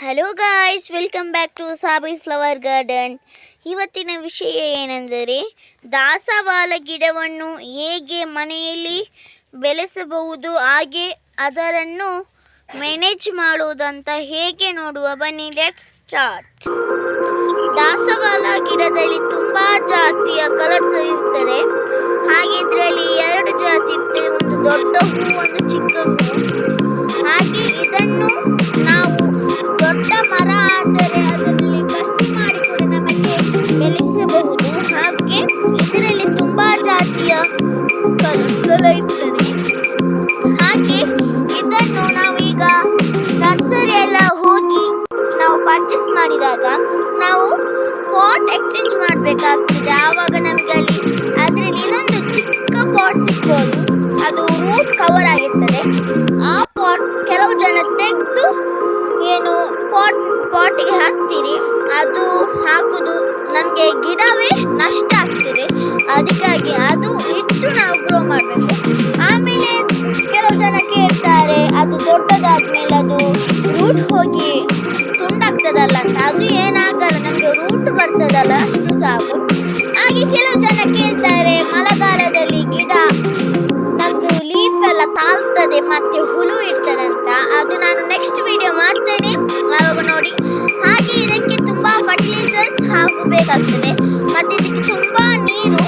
Hello guys welcome back to ಸಾಬಿ flower garden ಇವತ್ತಿನ ವಿಷಯ ಏನೆಂದರೆ ದಾಸವಾಳ ಗಿಡವನ್ನು ಹೇಗೆ ಮನೆಯಲ್ಲಿ ಬೆಳೆಸಬಹುದು, ಹಾಗೆ ಅದರನ್ನು ಮ್ಯಾನೇಜ್ ಮಾಡುವುದಂತ ಹೇಗೆ ನೋಡುವ? ಬನ್ನಿ ಲೆಟ್ ಸ್ಟಾರ್ಟ್ ದಾಸವಾಳ ಗಿಡದಲ್ಲಿ ತುಂಬ ಜಾತಿಯ ಕಲರ್ಸ್ ಇರ್ತದೆ. ಹಾಗೆ ಇದರಲ್ಲಿ ಎರಡು ಜಾತಿ ಒಂದು ದೊಡ್ಡ ಒಂದು ಚಿಕ್ಕ ಇರ್ತದೆ ಹಾಗೆ ಇದನ್ನು ನಾವೀಗ ನರ್ಸರಿ ಎಲ್ಲ ಹೋಗಿ ನಾವು ಪರ್ಚೇಸ್ ಮಾಡಿದಾಗ ನಾವು ಪಾಟ್ ಎಕ್ಸ್ಚೇಂಜ್ ಮಾಡಬೇಕಾಗ್ತದೆ. ಆವಾಗ ನಮಗೆ ಅಲ್ಲಿ ಅದರಲ್ಲಿ ಇನ್ನೊಂದು ಚಿಕ್ಕ ಪಾಟ್ ಸಿಗ್ಬೋದು. ಅದು ರೂಟ್ ಕವರ್ ಆಗಿರ್ತದೆ. ಆ ಪಾಟ್ ಕೆಲವು ಜನ ತೆಗೆದು ಏನು ಪಾಟ್ ಪಾಟಿಗೆ ಹಾಕ್ತೀರಿ. ಅದು ಹಾಕುದು ನಮಗೆ ಅದು ಏನಾಗಲ್ಲ, ನಮಗೆ ರೂಟ್ ಬರ್ತದಲ್ಲ, ಅಷ್ಟು ಸಾಕು. ಹಾಗೆ ಕೆಲವು ಜನ ಕೇಳ್ತಾರೆ, ಮಳೆಗಾಲದಲ್ಲಿ ಗಿಡ ನಮ್ಮದು ಲೀಫ್ ಎಲ್ಲ ತಾಳ್ತದೆ, ಮತ್ತೆ ಹುಳು ಇರ್ತದಂತ. ಅದು ನಾನು ನೆಕ್ಸ್ಟ್ ವಿಡಿಯೋ ಮಾಡ್ತೇನೆ, ಆವಾಗ ನೋಡಿ. ಹಾಗೆ ಇದಕ್ಕೆ ತುಂಬ ಫರ್ಟಿಲೈಸರ್ಸ್ ಹಾಕಬೇಕಾಗ್ತದೆ ಮತ್ತೆ ಇದಕ್ಕೆ ತುಂಬ ನೀರು.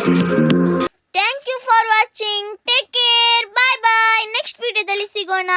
Thank you for watching take care bye bye next ವಿಡಿಯೋದಲ್ಲಿ ಸಿಗೋಣ.